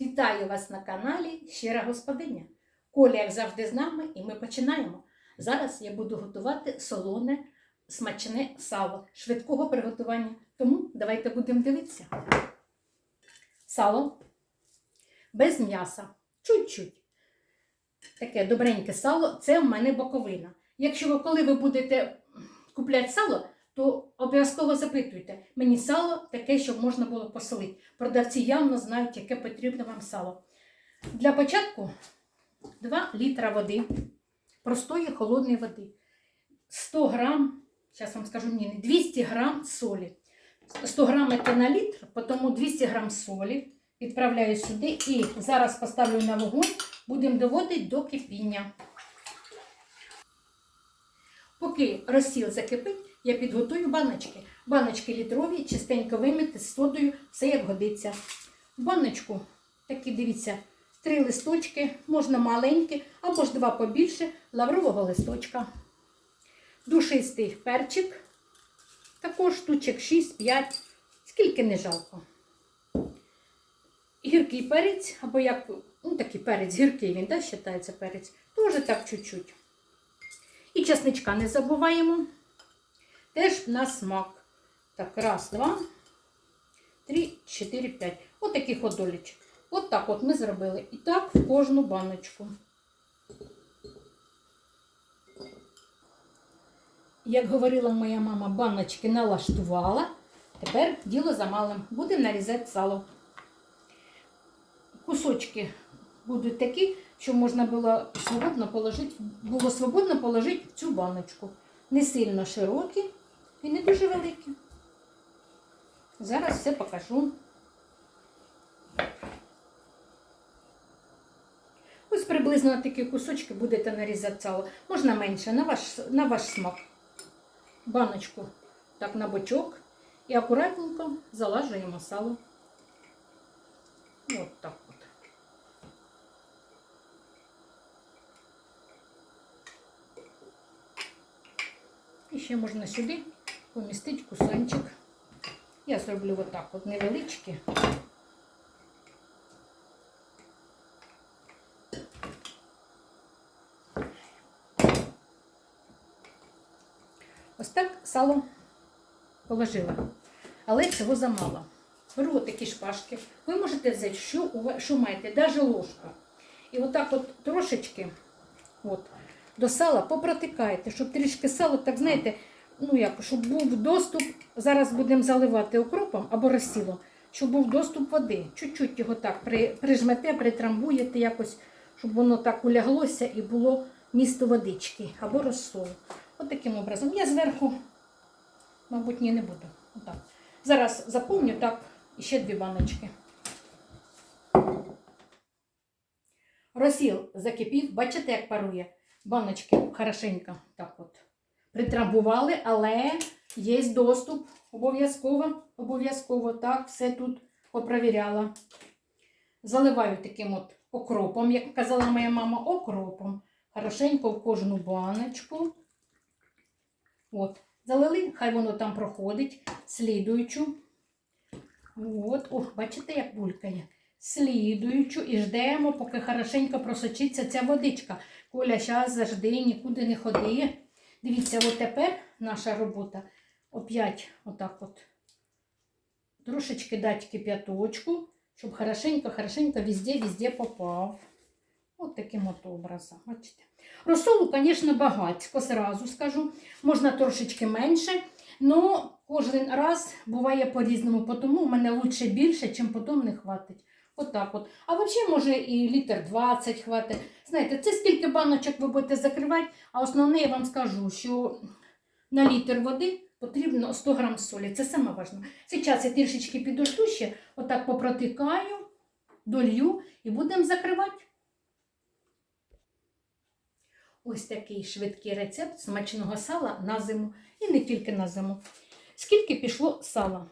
Вітаю вас на каналі Щира Господиня. Коля, як завжди, з нами, і ми починаємо. Зараз я буду готувати солоне, смачне сало швидкого приготування. Тому давайте будемо дивитися. Сало без м'яса. Чуть-чуть. Таке добреньке сало це в мене боковина. Якщо ви, коли ви будете купляти сало, то обов'язково запитуйте. Мені сало таке, щоб можна було посолити. Продавці явно знають, яке потрібно вам сало. Для початку 2 літра води, простої холодної води, 100 грам, зараз вам скажу, ні, 200 грам солі. 100 грам це на літр, тому 200 грам солі відправляю сюди і зараз поставлю на вогонь, будемо доводити до кипіння. Поки розсіл закипить, я підготую баночки. Баночки літрові, чистенько вимити з содою, все як годиться. Баночку, такі дивіться, три листочки, можна маленькі, або ж два побільше лаврового листочка. Душистий перчик, також штучок 6-5, скільки не жалко. Гіркий перець, або як, ну такий перець, гіркий він, да, вважається перець, теж так чуть-чуть. І чесничка не забуваємо. Теж на смак. Так, раз, два, три, чотири, п'ять. От таких от долічок. От так от ми зробили. І так в кожну баночку. Як говорила моя мама, баночки налаштувала. Тепер діло за малим. Будемо нарізати сало. Кусочки будуть такі, що можна було свободно положити, було свободно положити в цю баночку. Не сильно широкі і не дуже великі. Зараз все покажу. Ось приблизно такі кусочки будете нарізати сало. Можна менше, на ваш, на ваш смак. Баночку так на бочок і акуратненько залажуємо сало. От так от. І ще можна сюди помістити кусанчик. Я зроблю отак от невеличкі. Ось так сало положила. Але цього замало. Беру такі шпажки. Ви можете взяти, що, що маєте, навіть ложка. І отак от трошечки от, до сала попротикаєте, щоб трішки сало, так знаєте, ну як, щоб був доступ, зараз будемо заливати окропом або розсілом, щоб був доступ води. Чуть-чуть його так при, прижмете, притрамбуєте якось, щоб воно так уляглося і було місто водички або розсолу. От таким образом. Я зверху, мабуть, ні, не буду. Отак. Зараз заповню так і ще дві баночки. Розсіл закипів, бачите, як парує. Баночки хорошенько так от притрамбували, але є доступ. Обов'язково, обов'язково так, все тут попровіряла. Заливаю таким от окропом, як казала моя мама, окропом. Хорошенько в кожну баночку. От. Залили, хай воно там проходить, слідуючу. От, о, бачите, як булькає. Слідуючу і ждемо, поки хорошенько просочиться ця водичка. Коля, зараз завжди нікуди не ходи. Дивіться, от тепер наша робота опять отак от. Трошечки дати кип'яточку, щоб хорошенько-хорошенько везде-везде попав. От таким от образом. Бачите. Розсолу, звісно, багатько, сразу скажу. Можна трошечки менше. але кожен раз буває по-різному, тому в мене лучше більше, чим потім не хватить. Отак от. А взагалі, може, і літр 20 хватить. Знаєте, це скільки баночок ви будете закривати, а основне я вам скажу, що на літр води потрібно 100 грам солі. Це саме важливе. Зараз я трішечки підожду ще, отак попротикаю, долью і будемо закривати. Ось такий швидкий рецепт смачного сала на зиму і не тільки на зиму. Скільки пішло сала?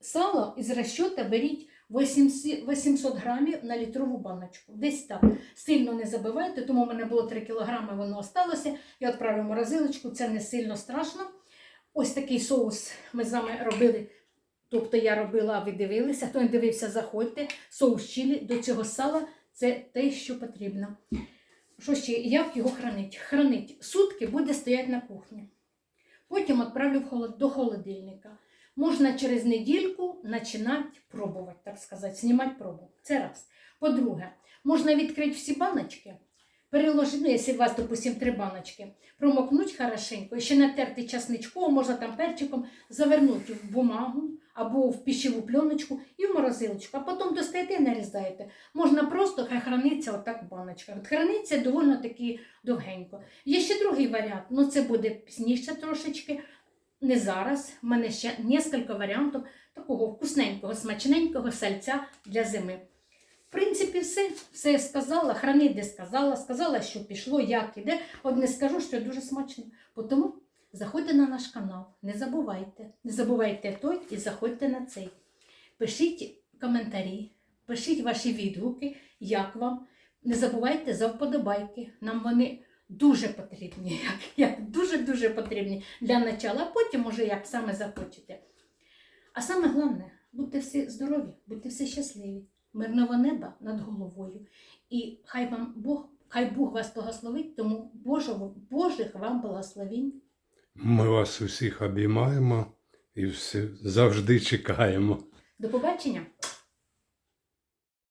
Сало із розчота беріть 800 грамів на літрову баночку. Десь так. Сильно не забивайте, тому в мене було 3 кілограми, воно осталося. Я відправлю морозилочку, це не сильно страшно. Ось такий соус ми з вами робили Тобто я робила, а ви дивилися, хто не дивився, заходьте. Соус чилі до цього сала це те, що потрібно. Що ще? Як його хранить? Хранить сутки буде стояти на кухні. Потім відправлю до холодильника. Можна через недільку починати пробувати, так сказати, знімати пробу. Це раз. По-друге, можна відкрити всі баночки, переложити, ну, якщо у вас, допустимо, три баночки, промокнуть хорошенько, ще натерти часничком, можна там перчиком, завернути в бумагу або в пищеву пленочку і в морозилочку, а потім достаєте і нарізаєте. Можна просто хай храниться отак в баночках. От храниться доволі таки довгенько. Є ще другий варіант, ну це буде пізніше трошечки, не зараз. У мене ще кілька варіантів такого вкусненького, смачненького сальця для зими. В принципі, все, все я сказала, храни де сказала, сказала, що пішло, як іде. Одне скажу, що дуже смачно. Тому заходьте на наш канал, не забувайте, не забувайте той і заходьте на цей. Пишіть коментарі, пишіть ваші відгуки, як вам. Не забувайте за вподобайки. Нам вони дуже потрібні, як, як дуже-дуже потрібні для начала, а потім, уже як саме захочете. А саме головне, будьте всі здорові, будьте всі щасливі, мирного неба над головою. І хай вам Бог, хай Бог вас благословить, тому Божого, Божих вам благословінь. Ми вас усіх обіймаємо і все, завжди чекаємо. До побачення!